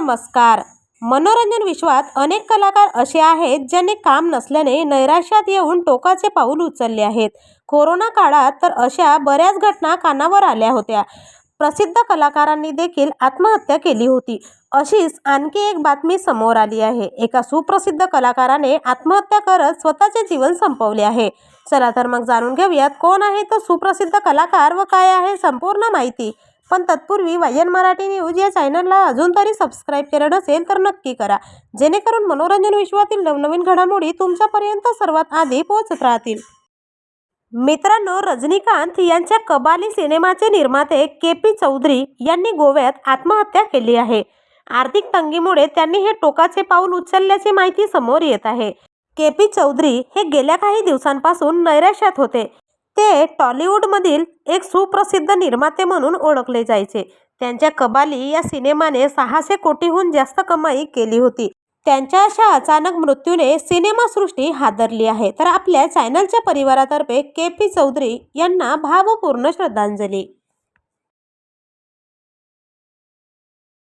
नमस्कार. मनोरंजन विश्वात अनेक कलाकार असे आहेत ज्यांनी काम नसल्याने नैराश्यात येऊन टोकाचे पाऊल उचलले आहेत. कोरोना काळात तर अशा बऱ्याच घटना कानावर आल्या होत्या. प्रसिद्ध कलाकारांनी देखील आत्महत्या केली होती. अशीच आणखी एक बातमी समोर आली आहे. एका सुप्रसिद्ध कलाकाराने आत्महत्या करत स्वतःचे जीवन संपवले आहे. चला तर मग जाणून घेऊयात कोण आहे तो सुप्रसिद्ध कलाकार व काय आहे संपूर्ण माहिती. पण तत्पूर्वी वायन मराठी न्यूज या चॅनलला अजून तरी सबस्क्राईब केलं नसेल तर नक्की करा. जेणेकरून मनोरंजन विश्वातील नवनवीन घडामोडी तुमच्यापर्यंत सर्वात आधी पोहोचत राहतील. मित्रांनो रजनीकांत यांच्या कबाली सिनेमाचे निर्माते के पी चौधरी यांनी गोव्यात आत्महत्या केली आहे. आर्थिक तंगीमुळे त्यांनी हे टोकाचे पाऊल उचलल्याची माहिती समोर येत आहे. के पी चौधरी हे गेल्या काही दिवसांपासून नैराश्यात होते. ते टॉलिवूडमधील एक सुप्रसिद्ध निर्माते म्हणून ओळखले जायचे. त्यांच्या कबाली या सिनेमाने सहाशे कोटीहून जास्त कमाई केली होती. त्यांच्या अशा अचानक मृत्यूने सिनेमासृष्टी हादरली आहे. तर आपल्या चॅनलच्या परिवारातर्फे के पी चौधरी यांना भावपूर्ण श्रद्धांजली.